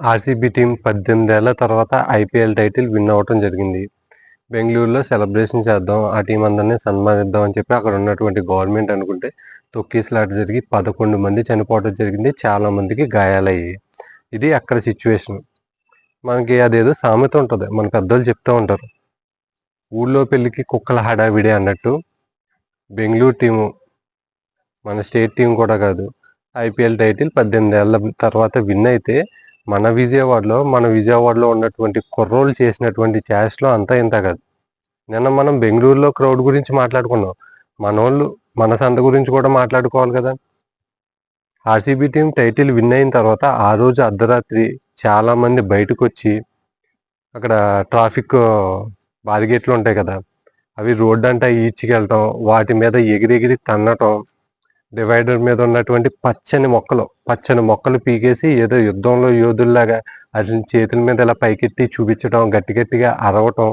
RCB team పద్దెనిమిదేళ్ళ తర్వాత IPL title win అవ్వటం జరిగింది. బెంగళూరులో సెలబ్రేషన్ చేద్దాం ఆ టీం అందరినీ సన్మానిద్దాం అని చెప్పి అక్కడ ఉన్నటువంటి గవర్నమెంట్ అనుకుంటే తొక్కిసలాట జరిగి పదకొండు మంది చనిపోవడం జరిగింది చాలా మందికి గాయాలయ్యాయి. ఇది అక్కడ సిచ్యువేషన్. మనకి అదేదో సామెత ఉంటుంది మన పెద్దోళ్ళు చెప్తూ ఉంటారు. ఊళ్ళో పెళ్ళికి కుక్కల హడావిడే అన్నట్టు బెంగళూరు టీము మన స్టేట్ టీం కూడా కాదు ఐపీఎల్ టైటిల్ పద్దెనిమిది ఏళ్ళ తర్వాత విన్ అయితే మన విజయవాడలో మన విజయవాడలో ఉన్నటువంటి కుర్రోళ్ళు చేసినటువంటి లో అంతా ఇంత కాదు. నిన్న మనం బెంగళూరులో క్రౌడ్ గురించి మాట్లాడుకున్నాం. మన వాళ్ళు మన సంత గురించి కూడా మాట్లాడుకోవాలి కదా. ఆర్సీబీ టీం టైటిల్ విన్ అయిన తర్వాత ఆ రోజు అర్ధరాత్రి చాలామంది బయటకు వచ్చి అక్కడ ట్రాఫిక్ బారిగేట్లు ఉంటాయి కదా. అవి రోడ్డు అంతా ఈడ్చుకెళ్ళటం వాటి మీద ఎగిరెగిరి తన్నటం డివైడర్ మీద ఉన్నటువంటి పచ్చని మొక్కలు పచ్చని మొక్కలు పీకేసి ఏదో యుద్ధంలో యోధుల్లాగా అతని చేతుల మీద ఇలా పైకెత్తి చూపించడం గట్టి గట్టిగా అరవటం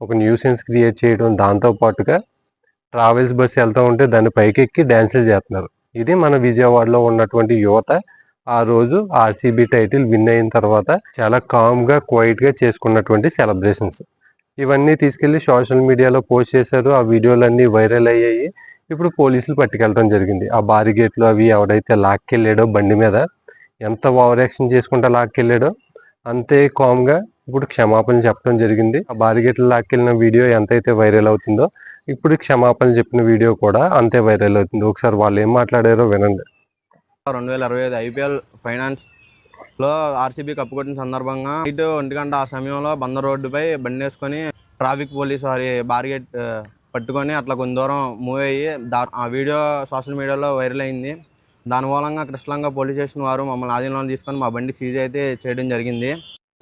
ఒక న్యూసెన్స్ క్రియేట్ చేయడం దాంతో పాటుగా ట్రావెల్స్ బస్సు వెళ్తూ ఉంటే దాన్ని పైకెక్కి డ్యాన్సులు చేస్తున్నారు. ఇది మన విజయవాడలో ఉన్నటువంటి యువత ఆ రోజు ఆర్సీబీ టైటిల్ విన్ అయిన తర్వాత చాలా కామ్గా క్వైట్గా చేసుకున్నటువంటి సెలబ్రేషన్స్. ఇవన్నీ తీసుకెళ్ళి సోషల్ మీడియాలో పోస్ట్ చేశారు. ఆ వీడియోలన్నీ వైరల్ అయ్యాయి. ఇప్పుడు పోలీసులు పట్టుకెళ్ళడం జరిగింది. ఆ బారిగేట్లు అవి ఎవడైతే లాక్కెళ్ళాడో బండి మీద ఎంత ఓవర్ యాక్షన్ చేసుకుంటా లాక్కెళ్ళాడో అంతే కామ్గా ఇప్పుడు క్షమాపణలు చెప్పడం జరిగింది. ఆ బారిగేట్లు లాక్కెళ్ళిన వీడియో ఎంతైతే వైరల్ అవుతుందో ఇప్పుడు క్షమాపణలు చెప్పిన వీడియో కూడా అంతే వైరల్ అవుతుంది. ఒకసారి వాళ్ళు ఏం మాట్లాడారో వినండి. రెండు వేల అరవై ఐదు ఐపీఎల్ ఫైనాన్స్లో ఆర్సీబీ కప్పుకొట్టిన సందర్భంగా ఇటు ఒంటి గంట ఆ సమయంలో బందర్ రోడ్డుపై బండి వేసుకొని ట్రాఫిక్ పోలీస్ వారి బారిగేట్ పట్టుకొని అట్లా కొంత దూరం మూవ్ అయ్యి దా ఆ వీడియో సోషల్ మీడియాలో వైరల్ అయింది. దాని మూలంగా కృష్ణలంగా పోలీస్ స్టేషన్ వారు మమ్మల్ని ఆధీనంలో తీసుకొని మా బండి సీజ్ అయితే చేయడం జరిగింది.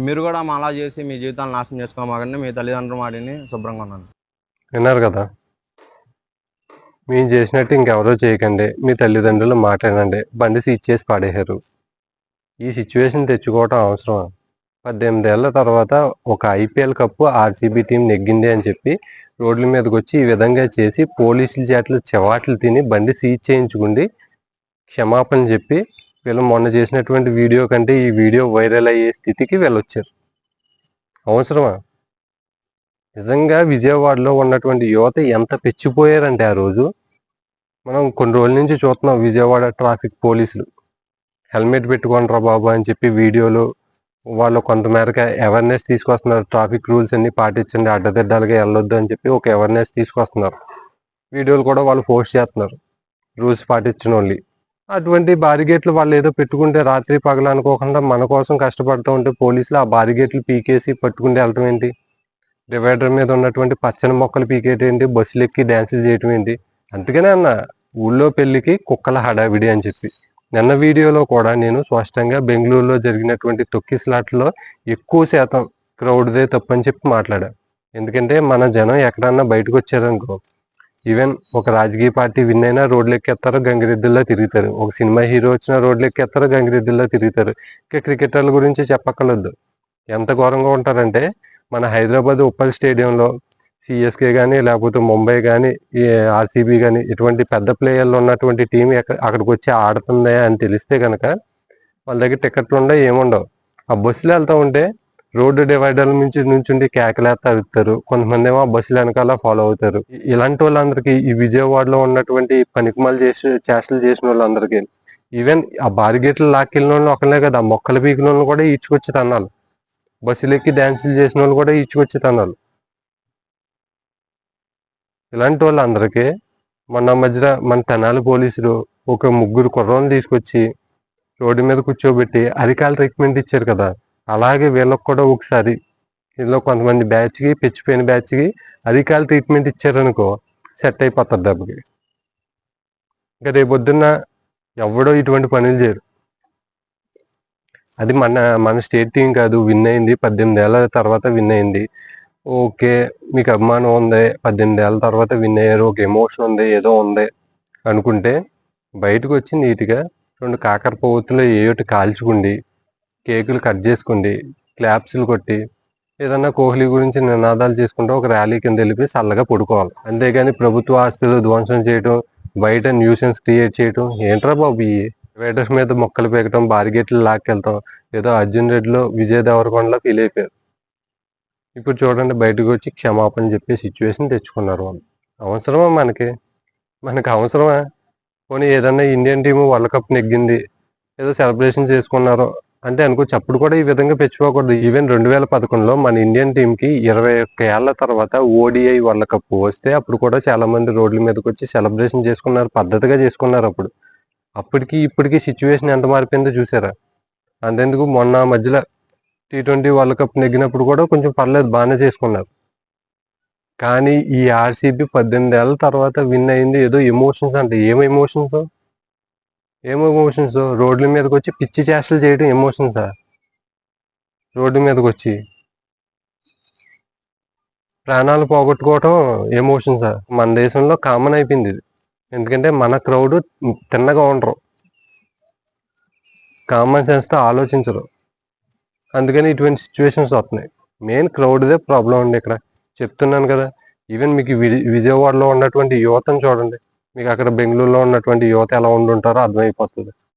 మీరు కూడా మా అలా చేసి మీ జీవితాన్ని నాశనం చేసుకోమాకండి. మీ తల్లిదండ్రులు మాటిని శుభ్రంగా ఉన్నాను విన్నారు కదా? మేము చేసినట్టు ఇంకెవరో చేయకండి. మీ తల్లిదండ్రులు మాట్లాడండి బండి సీజ్ చేసి పాడేశారు. ఈ సిచ్యువేషన్ తెచ్చుకోవటం అవసరం పద్దెనిమిది ఏళ్ళ తర్వాత ఒక ఐపీఎల్ కప్పు ఆర్సీబీ టీం నెగ్గింది అని చెప్పి రోడ్ల మీదకి వచ్చి ఈ విధంగా చేసి పోలీసుల చేతులు చెవాట్లు తిని బండి సీజ్ చేయించుకుండి క్షమాపణ చెప్పి వీళ్ళు మొన్న చేసినటువంటి వీడియో కంటే ఈ వీడియో వైరల్ అయ్యే స్థితికి వెళ్ళొచ్చారు. అవసరమా? నిజంగా విజయవాడలో ఉన్నటువంటి యువత ఎంత పెచ్చిపోయారంటే ఆ రోజు? మనం కొన్ని రోజుల నుంచి చూస్తున్నాం విజయవాడ ట్రాఫిక్ పోలీసులు. హెల్మెట్ పెట్టుకోండి రా బాబు అని చెప్పి వీడియోలు వాళ్ళు కొంతమేరకు అవేర్నెస్ తీసుకొస్తున్నారు. ట్రాఫిక్ రూల్స్ అన్ని పాటించండి అడ్డదిడ్డాలుగా వెళ్ళొద్దు అని చెప్పి ఒక అవేర్నెస్ తీసుకొస్తున్నారు. వీడియోలు కూడా వాళ్ళు పోస్ట్ చేస్తున్నారు. రూల్స్ పాటించిన వాళ్ళు అటువంటి బారిగేట్లు వాళ్ళు ఏదో పెట్టుకుంటే రాత్రి పగలు అనుకోకుండా మన కోసం కష్టపడుతూ ఉంటే పోలీసులు ఆ బారిగేట్లు పీకేసి పట్టుకుంటే వెళ్ళటం ఏంటి? డివైడర్ మీద ఉన్నటువంటి పచ్చని మొక్కలు పీకేయటం ఏంటి? బస్సులు ఎక్కి డ్యాన్సులు చేయటం ఏంటి? అందుకనే అన్న ఊళ్ళో పెళ్ళికి కుక్కల హడావిడి అని చెప్పి. నిన్న వీడియోలో కూడా నేను స్పష్టంగా బెంగళూరులో జరిగినటువంటి తొక్కిసలాట్లో ఎక్కువ శాతం క్రౌడ్దే తప్పని చెప్పి మాట్లాడా. ఎందుకంటే మన జనం ఎక్కడన్నా బయటకు వచ్చారనుకో ఈవెన్ ఒక రాజకీయ పార్టీ విన్ అయినా రోడ్లు ఎక్కేస్తారో గంగిరెద్దుల్లో తిరుగుతారు. ఒక సినిమా హీరో వచ్చినా రోడ్లు ఎక్కేస్తారో గంగిరెద్దుల్లో తిరుగుతారు. ఇంకా క్రికెటర్ల గురించి చెప్పక్కర్లేదు. ఎంత ఘోరంగా ఉంటారంటే మన హైదరాబాద్ ఉప్పల్ స్టేడియంలో సిఎస్కే కానీ లేకపోతే ముంబై కానీ ఆర్సీబీ కానీ ఇటువంటి పెద్ద ప్లేయర్లు ఉన్నటువంటి టీం అక్కడికి వచ్చి ఆడుతుందా అని తెలిస్తే కనుక వాళ్ళ దగ్గర టికెట్లు ఉండవు ఏముండవు ఆ బస్సులు వెళ్తూ ఉంటే రోడ్డు డివైడర్ల నుంచి నుంచుండి కేకలేస్తా వెళ్తారు కొంతమంది ఏమో ఆ బస్సులు వెనకాల ఫాలో అవుతారు. ఇలాంటి వాళ్ళందరికీ ఈ విజయవాడలో ఉన్నటువంటి పనికిమాలు చేసి చేష్టలు చేసిన వాళ్ళందరికీ ఈవెన్ ఆ బారిగేట్లు లాక్కెళ్ళిన వాళ్ళు ఒకళ్ళే కదా మొక్కలు పీకిన వాళ్ళు కూడా ఈడ్చుకొచ్చి తన్నాలు. బస్సులు ఎక్కి డ్యాన్సులు చేసిన వాళ్ళు కూడా ఈడ్చుకొచ్చి తన్నాలు. ఇలాంటి వాళ్ళందరికీ మొన్న మధ్య మన తెనాలి పోలీసులు ఒక ముగ్గురు కుర్రోళ్ళు తీసుకొచ్చి రోడ్డు మీద కూర్చోబెట్టి అరికాల ట్రీట్మెంట్ ఇచ్చారు కదా అలాగే వీళ్ళకి కూడా ఒకసారి ఇందులో కొంతమంది బ్యాచ్కి పెచ్చిపోయిన బ్యాచ్కి అరికాల ట్రీట్మెంట్ ఇచ్చారనుకో సెట్ అయిపోతారు దెబ్బకి. ఇంకా రేపొద్దున్న ఎవడో ఇటువంటి పనులు చేయరు. అది మన మన స్టేట్ టీం కాదు విన్ అయింది. పద్దెనిమిది ఏళ్ళ తర్వాత విన్ అయింది. ఓకే మీకు అభిమానం ఉంది. పద్దెనిమిది ఏళ్ళ తర్వాత విన్ అయ్యారు. ఒక ఎమోషన్ ఉంది ఏదో ఉంది అనుకుంటే బయటకు వచ్చి నీట్గా రెండు కాకర పువ్వుతులు ఏయోటి కాల్చుకుండి కేకులు కట్ చేసుకుండి క్లాప్స్లు కొట్టి ఏదన్నా కోహ్లీ గురించి నినాదాలు చేసుకుంటూ ఒక ర్యాలీ కింద వెళ్ళిపోయి చల్లగా పడుకోవాలి. అంతేగాని ప్రభుత్వ ఆస్తులు ధ్వంసం చేయటం బయట న్యూసెన్స్ క్రియేట్ చేయటం ఏంట్రా బాబు ఇవి వేటర్స్ మీద మొక్కలు పీకటం బారిగేట్లు లాక్కెళ్తాం. ఏదో అర్జున్ రెడ్డిలో విజయ్ దేవరకొండలో ఫీల్ అయిపోయారు. ఇప్పుడు చూడండి బయటకు వచ్చి క్షమాపణ చెప్పే సిచ్యువేషన్ తెచ్చుకున్నారు వాళ్ళు. అవసరమా మనకి? మనకి అవసరమా? పోనీ ఏదన్నా ఇండియన్ టీము వరల్డ్ కప్ నెగ్గింది ఏదో సెలబ్రేషన్ చేసుకున్నారు అంటే అనుకో అప్పుడు కూడా ఈ విధంగా పెంచుకోకూడదు. ఈవెన్ రెండు వేల పదకొండులో మన ఇండియన్ టీంకి ఇరవై ఒక్క ఏళ్ళ తర్వాత ఓడిఐ వరల్డ్ కప్ వస్తే అప్పుడు కూడా చాలా మంది రోడ్ల మీదకి వచ్చి సెలబ్రేషన్ చేసుకున్నారు పద్ధతిగా చేసుకున్నారు అప్పుడు. అప్పటికి ఇప్పటికి సిచ్యువేషన్ ఎంత మారిపోయిందో చూసారా? అంతెందుకు? మొన్న మధ్యలో టీ ట్వంటీ వరల్డ్ కప్ నెగ్గినప్పుడు కూడా కొంచెం పర్లేదు బాగానే చేసుకున్నారు. కానీ ఈ ఆర్సీబీ పద్దెనిమిది ఏళ్ళ తర్వాత విన్ అయింది ఏదో ఎమోషన్స్ అంటే. ఏం ఎమోషన్స్? ఏం ఎమోషన్స్? రోడ్ల మీదకి వచ్చి పిచ్చి చేష్టలు చేయడం ఎమోషన్సా? రోడ్డు మీదకి వచ్చి ప్రాణాలు పోగొట్టుకోవటం ఎమోషన్సా? మన దేశంలో కామన్ అయిపోయింది ఇది. ఎందుకంటే మన క్రౌడ్ తిన్నగా ఉండరు. కామన్ సెన్స్తో ఆలోచించరు. అందుకని ఇటువంటి సిచ్యువేషన్స్ వస్తున్నాయి. మెయిన్ క్రౌడ్దే ప్రాబ్లం అండి ఇక్కడ. చెప్తున్నాను కదా ఈవెన్ మీకు వి- విజయవాడలో ఉన్నటువంటి యువతను చూడండి. మీకు అక్కడ బెంగళూరులో ఉన్నటువంటి యువత ఎలా ఉండుంటారో అర్థమైపోతుంది.